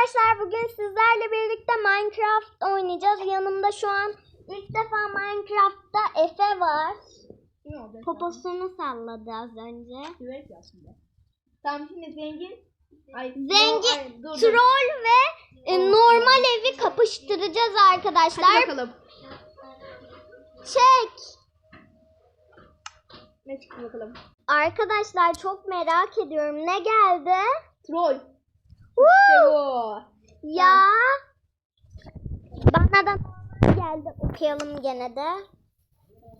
Arkadaşlar bugün sizlerle birlikte Minecraft oynayacağız. Yanımda şu an ilk defa Minecraft'ta Efe var. Ne? Poposunu salladı az önce. Güveç aslında. Tamam şimdi zengin. Ay, Zengin, ay, dur, dur. troll ve e, normal evi kapıştıracağız arkadaşlar. Hadi bakalım. Çek. Ne çıktı bakalım. Arkadaşlar çok merak ediyorum. Ne geldi? Troll. Woo! İşte bu. Ya. Bana da geldi. Okuyalım gene de.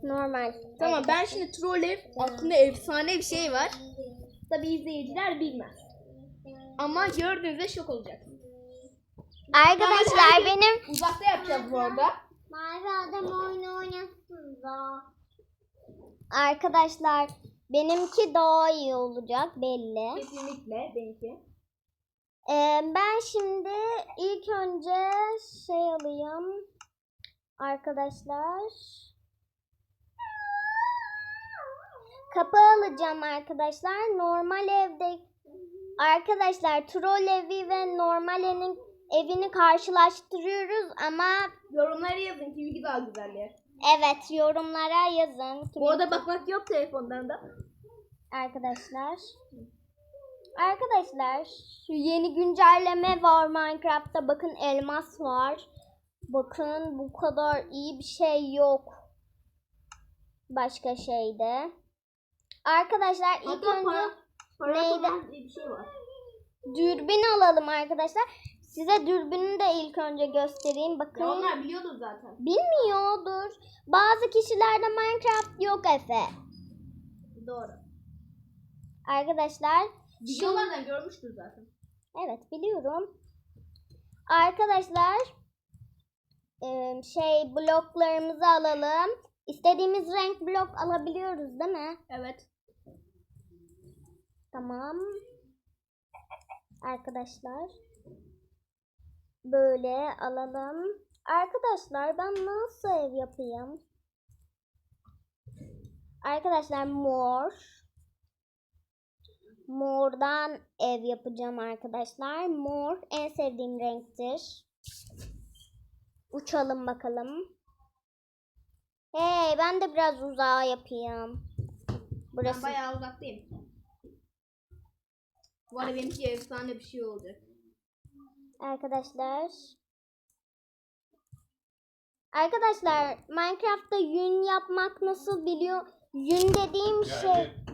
Normal. Tamam ben şimdi troll ev aklımda efsane bir şey var. Tabi izleyiciler bilmez. Ama gördüğünüzde şok olacak. Arkadaşlar benim Uzakta yapacağız bu arada. Mavi adam oyunu oynasın da. Arkadaşlar benimki daha iyi olacak belli. Kesinlikle benimki. Ee, ben şimdi ilk önce şey alayım. Arkadaşlar. Kapı alacağım arkadaşlar. Normal evde arkadaşlar troll evi ve normal evin evini karşılaştırıyoruz ama Yorumlara yazın kiminki daha güzel diye. evet yorumlara yazın. Bu arada bakmak yok telefondan da. Arkadaşlar. Arkadaşlar şu yeni güncelleme var Minecraft'ta. Bakın elmas var. Bakın bu kadar iyi bir şey yok. Başka şeyde. Arkadaşlar ilk Hatta önce para, para neydi? bir şey var. dürbün alalım arkadaşlar. Size dürbünü de ilk önce göstereyim. Bakın. Ya onlar biliyordur zaten. Bilmiyordur. Bazı kişilerde Minecraft yok Efe. Doğru. Arkadaşlar Videolardan görmüştür zaten. Evet biliyorum. Arkadaşlar şey bloklarımızı alalım. İstediğimiz renk blok alabiliyoruz değil mi? Evet. Tamam. Arkadaşlar böyle alalım. Arkadaşlar ben nasıl ev yapayım? Arkadaşlar mor. Mordan ev yapacağım arkadaşlar. Mor en sevdiğim renktir. Uçalım bakalım. Hey ben de biraz uzağa yapayım. Burası Ben bayağı uzaktayım. Bu arada benimki efsane bir şey olacak. Arkadaşlar. Arkadaşlar Minecraft'ta yün yapmak nasıl biliyor? Yün dediğim şey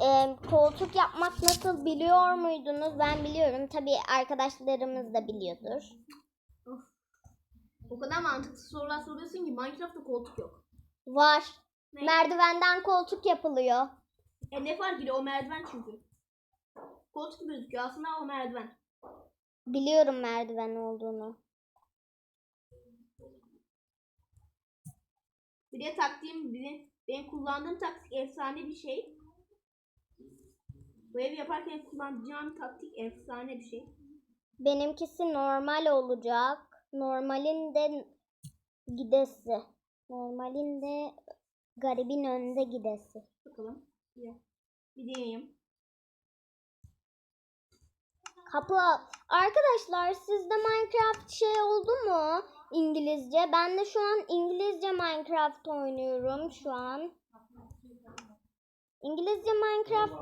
e, koltuk yapmak nasıl biliyor muydunuz? Ben biliyorum. Tabii arkadaşlarımız da biliyordur. Of. O kadar mantıksız sorular soruyorsun ki Minecraft'ta koltuk yok. Var. Ne? Merdivenden koltuk yapılıyor. E ne fark ediyor o merdiven çünkü. Koltuk gibi gözüküyor aslında o merdiven. Biliyorum merdiven olduğunu. Bir de taktiğim benim, benim kullandığım taktik efsane bir şey. Bu evi yaparken kullanacağım taktik efsane bir şey. Benimkisi normal olacak. Normalin de gidesi. Normalin de garibin önünde gidesi. Bakalım. Bir, bir deneyeyim. Kapı arkadaşlar sizde Minecraft şey oldu mu? İngilizce. Ben de şu an İngilizce Minecraft oynuyorum şu an. İngilizce Minecraft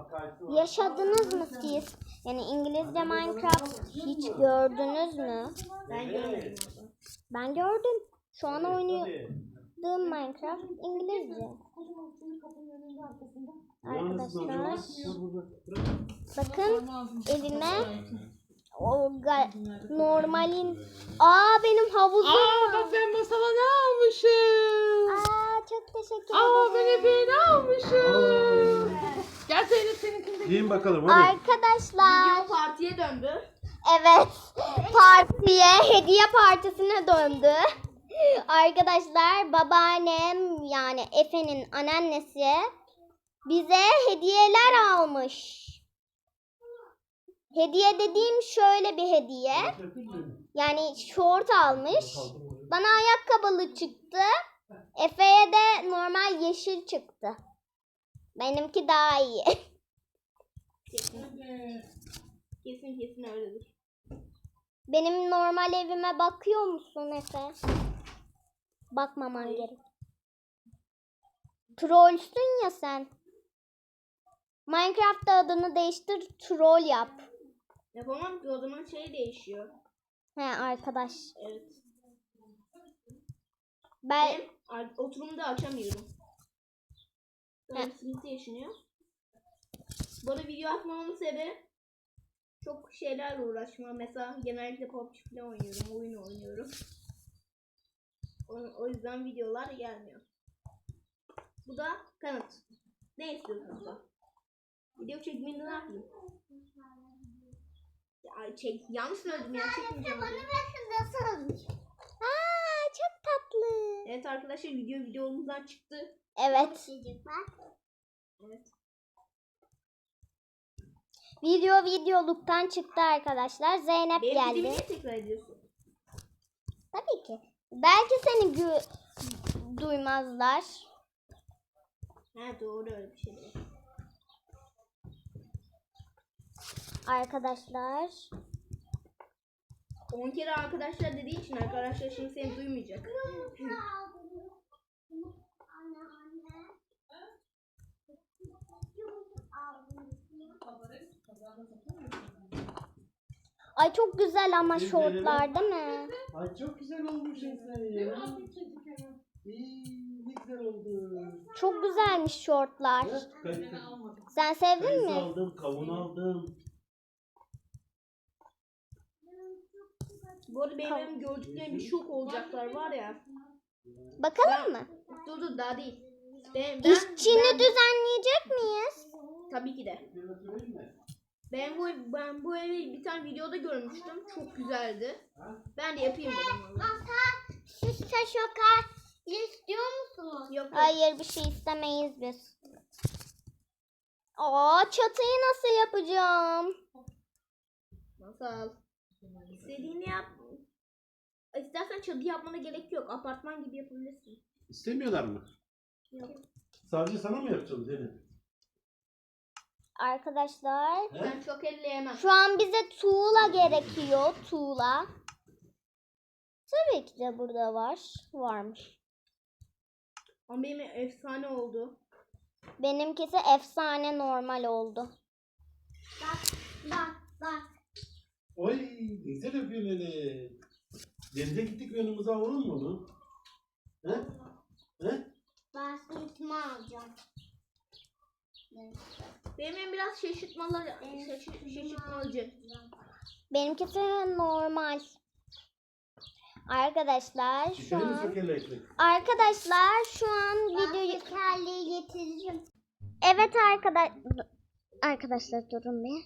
yaşadınız mı siz? Yani İngilizce Minecraft hiç gördünüz mü? Ben görmedim orada. Ben gördüm. Şu an oynadığım Minecraft İngilizce. Arkadaşlar bakın elime o normalin Aa benim havuzum Aa bak ben masala ne almışım? Aa çok teşekkür Aa ben ederim. Ne almışım? Gel Zeynep seninkini de Giyin bakalım hadi. Arkadaşlar Video partiye döndü. evet partiye hediye partisine döndü. Arkadaşlar babaannem yani Efe'nin anneannesi bize hediyeler almış. Hediye dediğim şöyle bir hediye. Yani şort almış. Bana ayakkabılı çıktı. Efe'ye de normal yeşil çıktı. Benimki daha iyi. Kesin. Kesin kesin öyledir. Benim normal evime bakıyor musun Efe? Bakmaman gerek. Trollsün ya sen. Minecraft'ta adını değiştir, troll yap. Yapamam ki o zaman şey değişiyor. He arkadaş. Evet. Ben Ben oturumda açamıyorum. Böyle sıkıntı yaşanıyor. Bu arada video atmamamın sebebi çok şeylerle uğraşmam. Mesela genellikle PUBG falan oynuyorum, oyun oynuyorum. O, yüzden videolar gelmiyor. Bu da kanıt. Ne istiyorsunuz da? Video çekmeyi ne yapayım? Ya, çek, yanlış söyledim ya. Çekmeyeceğim. Aa, çok tatlı. Evet arkadaşlar video videomuzdan çıktı. Evet. Evet. Video videoluktan çıktı arkadaşlar. Zeynep Benim geldi. niye tekrar ediyorsun? Tabii ki. Belki seni duymazlar. Ha doğru öyle bir şey değil. Arkadaşlar. 10 kere arkadaşlar dediği için arkadaşlar şimdi seni duymayacak. Ay çok güzel ama Biz şortlar değil mi? Ay çok güzel olmuş sen ya. İyi, ne güzel oldu. Çok güzelmiş şortlar. Evet, Sen sevdin kayısı mi? aldım, kavun aldım. Bu arada benim evim gördüklerim bir şok olacaklar var ya. Bakalım mı? Dur dur daha değil. Ben, ben, İşçini ben- düzenleyecek miyiz? Tabii ki de. Ben bu ben bu evi bir tane videoda görmüştüm. Çok güzeldi. Ben de yapayım dedim. vallahi. Siz şoka istiyor musunuz? Yok yok. Hayır bir şey istemeyiz biz. Aa çatıyı nasıl yapacağım? Masal. İstediğini yap. İstersen çadı yapmana gerek yok. Apartman gibi yapabilirsin. İstemiyorlar mı? Yok. Sadece sana mı yapacağım Zeynep? Arkadaşlar He? Ben çok elleyemem. şu an bize tuğla gerekiyor. Tuğla. Tabii ki de burada var. Varmış. Ama benim efsane oldu. Benimkisi efsane normal oldu. Bak bak bak. Oy, ne güzel yapıyorsun öyle. Denize gittik ve önümüze alalım mı onu? He? He? Ben sırtıma alacağım. Benim evim biraz şaşırtmalı, şaşırt, şaşırtmalıcı. Benimkisi normal. Arkadaşlar şu mi an? Arkadaşlar şu an videoyu getireceğim. Evet arkadaş Arkadaşlar durun bir.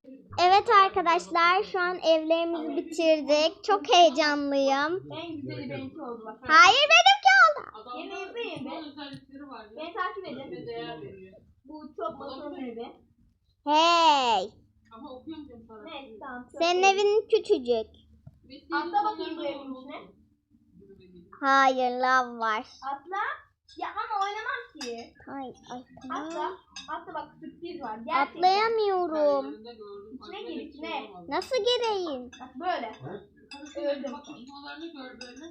Evet arkadaşlar şu an evlerimizi bitirdik. Çok heyecanlıyım. En güzeli benimki oldu bak. Hayır benimki oldu. Ben. özellikleri var ya. Beni takip edin. Bu çok masanın evi. Hey. Ama okuyorum diyorum sana. Evet tamam. çok Senin iyi. evin küçücük. Atla bakayım bu evin içine. Hayır lav var. Atla. Ya ama oynamam ki. Ay, ay, Atla. tamam. Atla bak sürpriz var. Gerçekten. Atlayamıyorum. İçine gir, içine. şey olmadı. Nasıl gireyim? Bak böyle. Öldüm. Bakışmalarını gör böyle.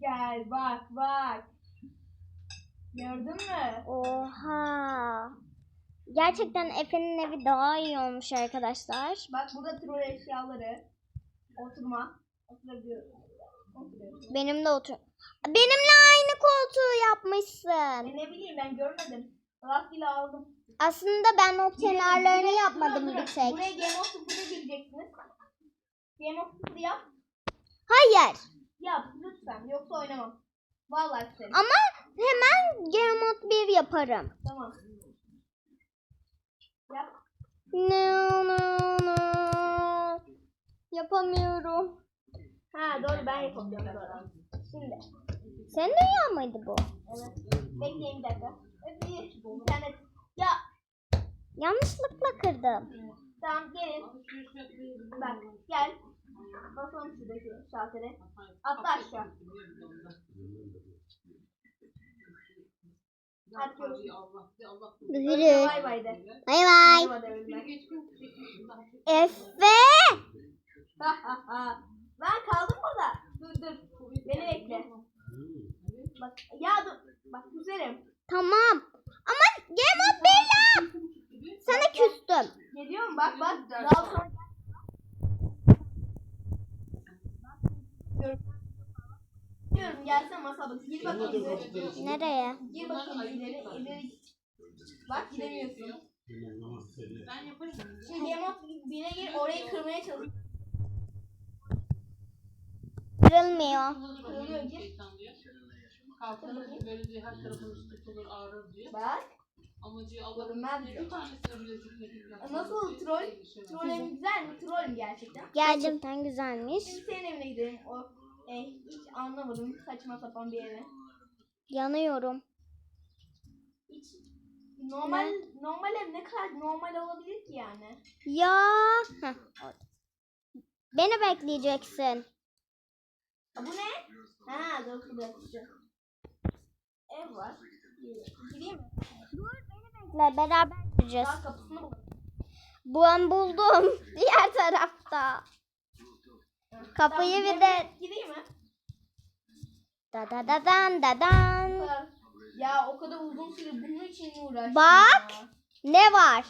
Gel bak bak. Gördün mü? Oha. Gerçekten Efe'nin evi daha iyi olmuş arkadaşlar. Bak burada troll eşyaları. Oturma. Oturabiliyorum. Oturuyorum. Benim de otur. Benimle aynı koltuğu yapmışsın. E ne bileyim ben görmedim. Rastgele aldım. Aslında ben o kenarlarını yapmadım bir tek. Buraya Game of Thrones'a gireceksiniz. Game of Thrones yap. Hayır. Yap lütfen. Yoksa oynamam. Vallahi isterim. Ama hemen Game Mode 1 yaparım. Tamam. Yap. No, no, no. Yapamıyorum. Ha doğru ben yapabiliyorum sonra. Şimdi. Senin dünya mıydı bu? Evet. Bekleyin bir dakika. Bir. Ya Yanlışlıkla kırdım. tamam gelin. Bak gel. Basalım şuradaki şaltere. Atla aşağı. Yürü. Bay bay de. Bay bay. Efe. ben kaldım. Beni bekle. Bak ya dur. Bak güzelim. Tamam. Ama Game of Bella. Sana küstüm. Ne diyorum bak bak. Daha sonra Diyorum gelsene masa bak. Gir ileri. hafiften- Nereye? Gir bakayım ileri. ileri git. Bak gidemiyorsun. Ben yaparım. Şimdi of Thrones'e gir orayı kırmaya çalış. Kırılmıyor. Kalkınır böylece her tarafımız tutulur ağrır diye. Bak. Amacı Allah'ın bir tanesini bile zikredilmez. Nasıl troll? Trollüm güzel mi? Trollüm gerçekten. Gerçekten güzelmiş. Şimdi senin evine gidelim. O e, hiç anlamadım saçma sapan bir eve. Yanıyorum. Hiç normal normal ev ne kadar normal olabilir ki yani? Ya. Heh. Beni bekleyeceksin. Bu ne? Ha dur dur dur. Ev var. Gireyim mi? Bekle beraber gideceğiz. Daha kapısını bul. Ben buldum. Diğer tarafta. Kapıyı bir de Gireyim mi? da da da dan da Bu dan. Ya o kadar uzun süre bunun için mi uğraştım Bak. ya? Ne var?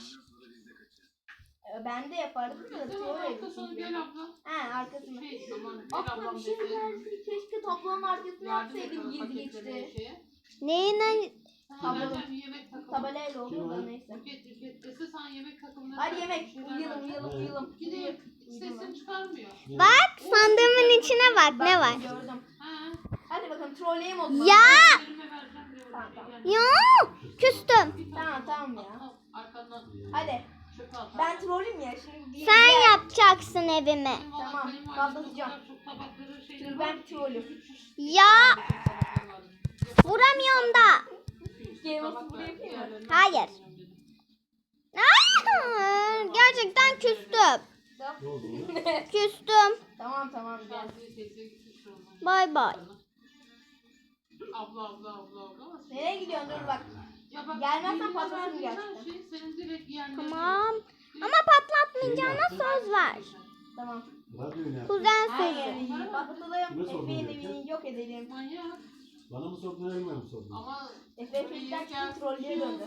E, Ben de yapardım da evi sonu çünkü. gel abla. Ha arkasında. Şey aman gel Aklıma ablam bir şey dedi. geldi. Keşke tablonun arkasına Yardım yapsaydım edelim gizli paketlemeye geçti. şeye. Neyine? Tamam. Tablo. Ben yemek takımı. Tabelayla da neyse. Buket buket. Ese sen yemek takımına. Hadi bir yemek. Uyuyalım uyuyalım uyuyalım. Gideyim. Sesini çıkarmıyor. Bak sandığımın içine bak ne var? Gördüm. Ha. Hadi bakalım trolleyim o zaman. Ya. Elime vereceğim Tamam, tamam. Ya küstüm. Tamam tamam ya. al, Arkandan Hadi. Ben trollüm ya şimdi. Sen yapacaksın evimi. Tamam, Dur var ben trollüm. Ya vuramıyorum da. Hayır. Aa, gerçekten küstüm. Küstüm. Tamam tamam gel. Bay bay. Abla abla abla abla. Nereye gidiyorsun dur bak. Ya bak, Gelmezsen patlatırım gerçekten. Şey senin direkt yeğenlerine Tamam. Ama patlatmayacağına söz ver. Tamam. Radyo ne? Kuzen sözü. yeri patlatalım. Efe'nin gerçi? evini yok edelim. Manyak. Bana mı sordun elime mi sordun? Ama Efe Efe'den çıktı trollüye döndü.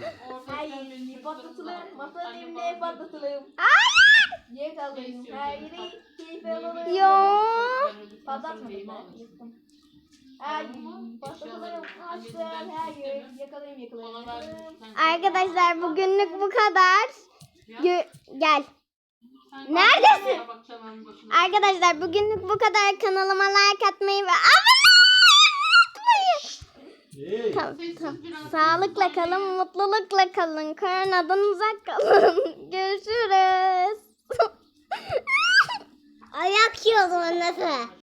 Yeri patlatalım. Masanın bana patlatalım. Hayır. Yer kaldırın. Her yeri keyfe alalım. Yo. Patlatmadım ben. Yeri patlatalım. Her yeri. Yakalayayım yakalayayım. Arkadaşlar bugünlük bu kadar. Gö- gel. Neredesin? Arkadaşlar bugünlük bu kadar. Kanalıma like atmayı ve abone olmayı Sessiz tamam. biraz. Sağlıkla kalın, mutlulukla kalın. Koronadan uzak kalın. Görüşürüz. Ayak yiyordum nasıl?